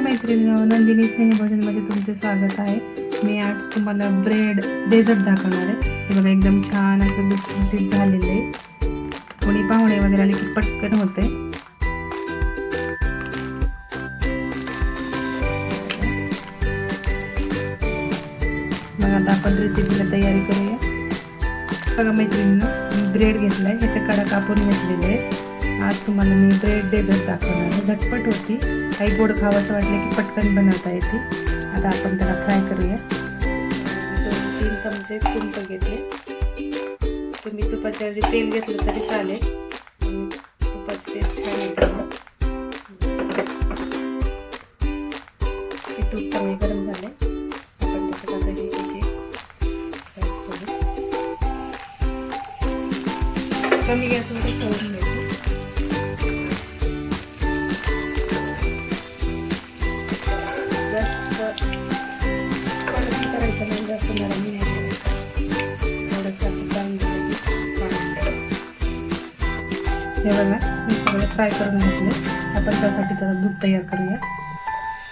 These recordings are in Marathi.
मैत्रिणी नंदिनी स्नेहभोजनमध्ये तुमचे स्वागत आहे. मी आज तुम्हाला ब्रेड डेझर्ट दाखवणार आहे. हे बघा एकदम छान असं लुसलुसीत झालेलं आहे. कोणी पाहुणे वगैरे आले की पटकन होते मग आता आपण रेसिपीला तयारी करूया. बघा मैत्रिणींनो मी ब्रेड घेतलाय. ह्याच्या कडा कापून घेतलेले आहेत. आज तुम्हाला मी ब्रेड डेझर्ट दाखवणार आहे. झटपट होती. काही गोड खावंसं वाटलं की पटकन बनवता येते. आता आपण त्याला फ्राय करूया. दोन तीन चमचे तूप घेतले तुम्ही तुपाच्या ऐवजी तेल घेतलं तरी चालेल. तुपाचे तेल छान येते. तूप चांगले गरम झाले. आपण त्याच्यात आता हे इथे कमी गॅसमध्ये तळून हे बघा मी सगळे फ्राय करून घेतले आपण त्यासाठी त्याला दूध तयार करूया.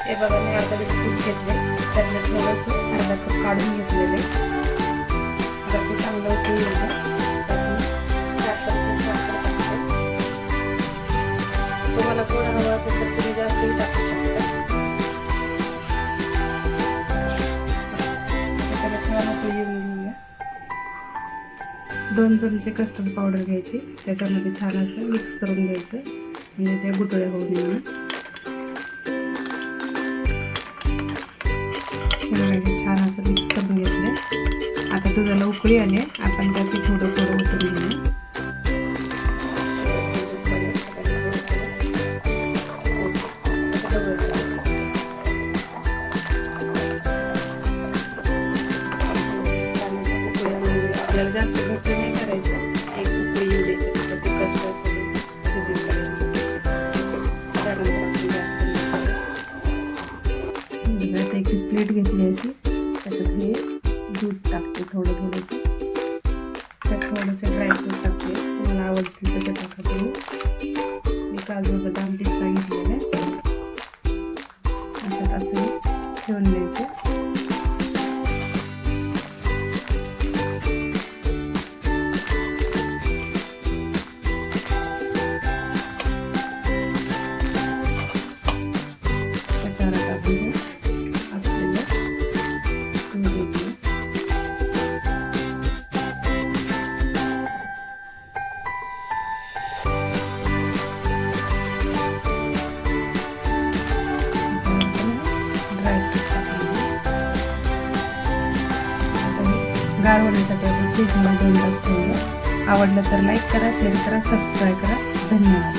हे बघा मी अर्धा लिटर दूध घेतले त्यातलं थोडंसं अर्धा कप काढून घेतलेले जर ते चांगलं उकळून येतं. तुम्हाला गोड हवं असेल तर तुम्ही जास्तही टाकू शकता. त्याला छान असं दोन चमचे कस्टर्ड पावडर घ्यायची. त्याच्यामध्ये छान असं मिक्स करून घ्यायचं. म्हणजे त्या गुटळ्या होऊ नये छान असं मिक्स करून घेतलं. आता दुधाला उकळी आली आपण त्यात थोडं थोडं उतरून घेऊया. आपल्याला जास्त घट्ट नाही करायचं. एक उकळी येऊ द्यायचं फक्त ते कष्ट थोडंसं करायचं त्यानंतर आपण जास्त आता एक प्लेट घेतली अशी. त्याच्यात हे दूध टाकते थोडं थोडंसं. त्यात थोडंसं ड्रायफ्रूट टाकते. तुम्हाला आवडतील तसं टाका तुम्ही गार होण्यासाठी आपण फ्रीजमध्ये दोन तास ठेवूया आवडलं तर लाईक करा शेअर करा सबस्क्राईब करा. धन्यवाद.